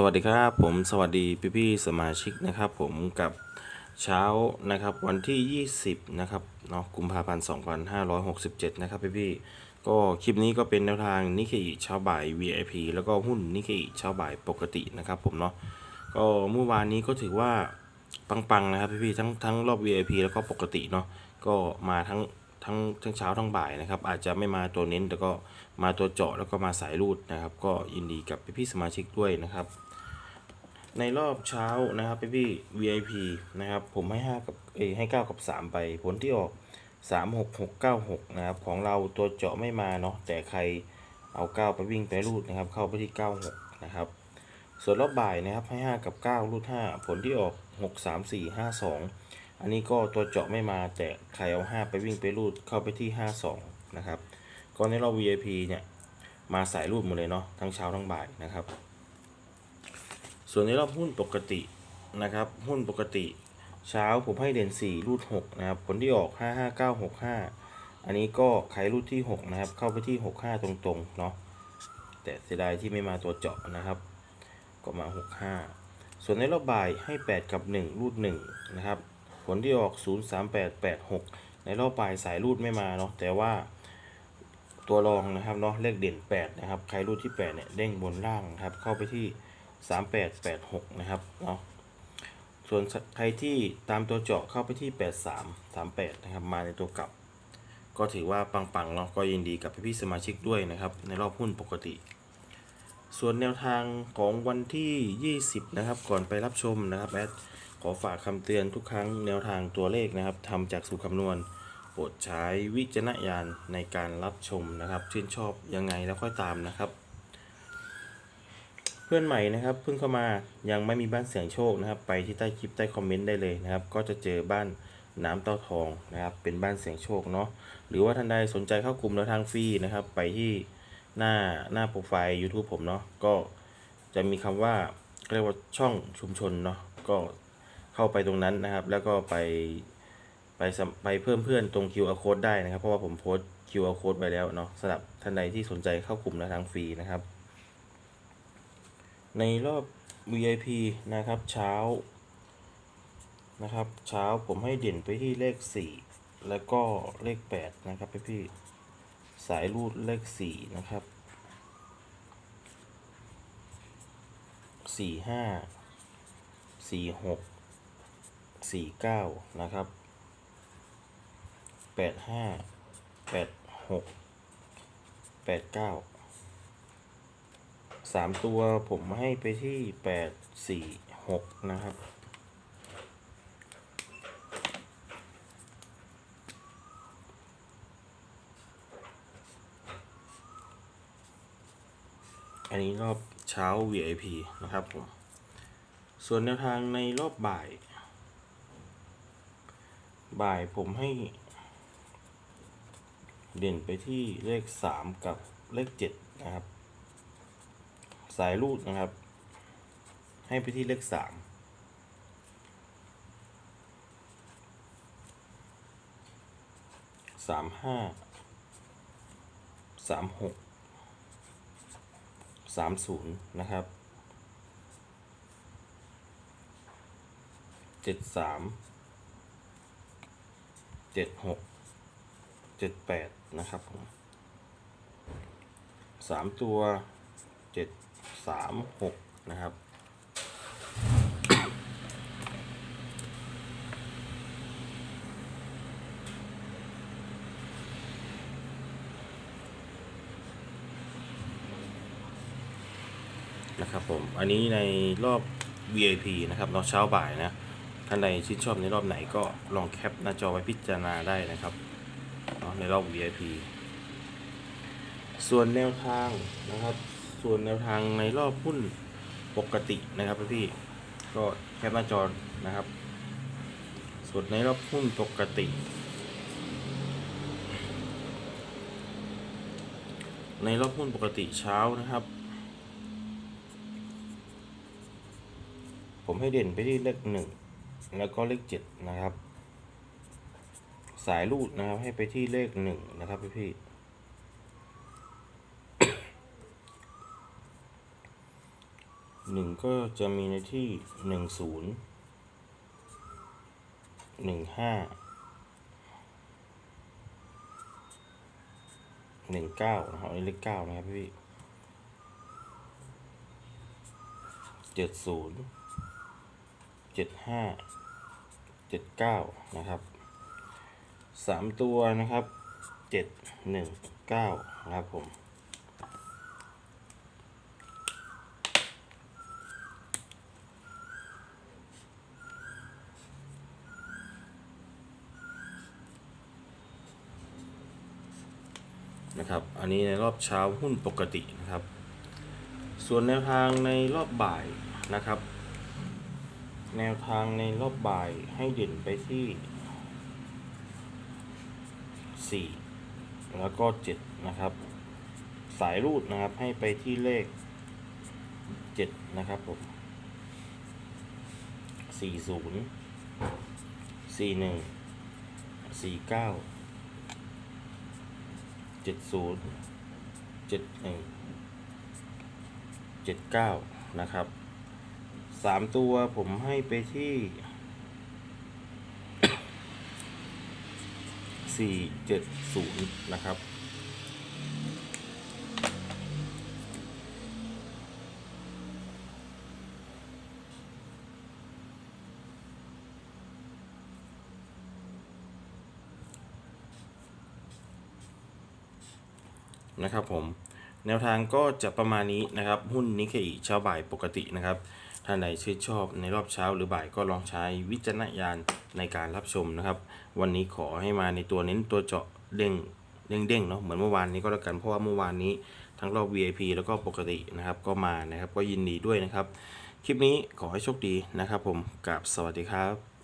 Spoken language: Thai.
สวัสดีครับผมสวัสดีพี่พี่สมาชิกนะครับผมกับเช้านะครับวันที่ 20นะครับเนาะกุมภาพันธ์2567 นะครับพี่พี่ก็คลิปนี้ก็เป็นแนวทางนิเคอิเช้าบ่าย VIP แล้วก็หุ้นนิเคอิเช้าบ่ายปกตินะครับผมเนาะก็เมื่อวานนี้ก็ถือว่าปังๆนะครับพี่พี่ทั้งทั้งรอบ VIP แล้วก็ปกติเนาะก็มาทั้งทั้งทั้งเช้าทั้งบ่ายนะครับอาจจะไม่มาตัวเน้นแต่ก็มาตัวเจาะแล้วก็มาสายรูดนะครับ ก็ยินดีกับพี่ๆสมาชิกด้วยนะครับ ในรอบเช้านะครับพี่พี่ VIP นะครับ ผมให้5กับเอให้9กับ3ไป ผลที่ออก3 6 6 9 6นะครับ ของเราตัวเจาะไม่มาเนาะแต่ใครเอา9ไปวิ่งไปรูดนะครับ เข้าไปที่96นะครับ ส่วนรอบบ่ายนะครับให้5กับ9รูด5ผลที่ออก6 3 4 5 2อันนี้ก็ตัวเจาะไม่มาแต่ใครเอา5ไปวิ่งไปรูดเข้าไปที่52นะครับก็ในรอบ VIP เนี่ยมาสายรูดหมดเลยเนาะทั้งเช้าทั้งบ่ายนะครับ ส่วนในรอบหุ้นปกตินะครับ หุ้นปกติเช้าผมให้เด่น4รูด6นะครับ ผลที่ออก 55965 อันนี้ก็ใครรูดที่ 6 นะครับ เข้าไปที่ 65 ตรงๆ เนาะแต่เสียดายที่ไม่มาตัวเจาะนะครับ ก็มา 65 ส่วนในรอบบ่ายให้ 8 กับ 1 รูด 1 นะครับ ผลที่ออก 03886 ในรอบบ่ายสายรูดไม่มาเนาะแต่ว่าตัวรองนะครับเนาะเลขเด่น 8 นะครับ ใครรูดที่ 8 เนี่ยเด้งบนล่างนะครับ เข้าไปที่ 3886 นะครับเนาะส่วนใครที่ตามตัวเจาะเข้าไปที่ 8338 นะครับ มาในตัวกลับ ก็ถือว่าปังๆเนาะก็ยินดีกับพี่ๆสมาชิกด้วยนะครับ ในรอบหุ้นปกติ ส่วนแนวทางของวันที่ 20 นะครับ ก่อนไปรับชมนะครับแอดขอฝากคำเตือนทุกครั้งแนวทางตัวเลขนะครับทำจากสูตรคำนวณโปรดใช้วิจารณญาณในการรับชมนะครับ ชื่นชอบยังไงแล้วค่อยตามนะครับ เพื่อนใหม่นะครับเพิ่งเข้ามายังไม่มีบ้านเสียงโชคนะครับ ไปที่ใต้คลิปใต้คอมเมนต์ได้เลยนะครับ ก็จะเจอบ้านน้ำเต้าทองนะครับ เป็นบ้านเสียงโชคเนาะหรือว่าท่านใดสนใจเข้ากลุ่มแล้วทางฟรีนะครับ ไปที่หน้าหน้าโปรไฟล์ YouTube ผมเนาะก็จะมีคำว่าเรียกว่าช่องชุมชนเนาะก็เข้าไปตรงนั้นนะครับ แล้วก็ไปไปไปเพิ่มเพื่อนตรง QR code ได้นะครับ เพราะว่าผมโพสต์ QR code ไปแล้วเนาะสำหรับท่านใดที่สนใจเข้ากลุ่มแล้วทางฟรีนะครับ ในรอบ VIP นะครับเช้านะครับ เช้าผมให้เด่นไปที่เลข 4 แล้วก็เลข 8 นะครับพี่พี่สายรูดเลข 4 นะครับ 4 5 4 6 4 9 นะครับ 8 5 8 6 8 9 สามตัวผมให้ไปที่แปดสี่หกนะครับ อันนี้รอบเช้า VIP นะครับผม ส่วนแนวทางในรอบบ่าย บ่ายผมให้ เด่นไปที่เลขสามกับเลขเจ็ดนะครับ สายรูดนะครับ ให้ไปที่เลขสามสามห้าสามหกสามศูนย์นะครับเจ็ดสามเจ็ดหกเจ็ดแปดนะครับผมสามตัวเจ็ด สามหกนะครับ นะครับผม อันนี้ในรอบ VIP นะครับเราเช้าบ่ายนะ ท่านใดชื่นชอบในรอบไหนก็ลองแคปหน้าจอไว้พิจารณาได้นะครับเนาะในรอบ VIP ส่วนแนวทางนะครับ ส่วนแนวทางในรอบหุ้นปกตินะครับพี่ก็แคปหน้าจอนะครับ ส่วนในรอบหุ้นปกติ ในรอบหุ้นปกติเช้านะครับ ผมให้เด่นไปที่เลขหนึ่งแล้วก็เลขเจ็ดนะครับ สายรูดนะครับให้ไปที่เลขหนึ่งนะครับพี่พี่ๆ บ หนึ่งก็จะมีในที่หนึ่งศูนย์หนึ่งห้าหนึ่งเก้านะครับเลขเก้านะครับพี่เจ็ดศูนย์เจ็ดห้าเจ็ดเก้านะครับสามตัวนะครับเจ็ดหนึ่งเก้านะครับผม นะครับ อันนี้ในรอบเช้าหุ้นปกตินะครับ ส่วนแนวทางในรอบบ่ายนะครับ แนวทางในรอบบ่ายให้เด่นไปที่ 4 แล้วก็ 7 นะครับ สายรูดนะครับให้ไปที่เลข 7 นะครับผม 40 41 49 เจ็ดศูนย์เจ็ดหนึ่งเจ็ดเก้านะครับสามตัวผมให้ไปที่สี่เจ็ดศูนย์นะครับ นะครับผมแนวทางก็จะประมาณนี้นะครับหุ้นนิเคอิเช้าบ่ายปกตินะครับท่านใดชื่นชอบในรอบเช้าหรือบ่ายก็ลองใช้วิจารณญาณในการรับชมนะครับ วันนี้ขอให้มาในตัวเน้นตัวเจาะเด้งเด้งเด้งๆเนาะเหมือนเมื่อวานนี้ก็แล้วกันเพราะว่าเมื่อวานนี้ทั้งรอบ VIP แล้วก็ปกตินะครับก็มานะครับก็ยินดีด้วยนะครับ คลิปนี้ขอให้โชคดีนะครับผมกับสวัสดีครับ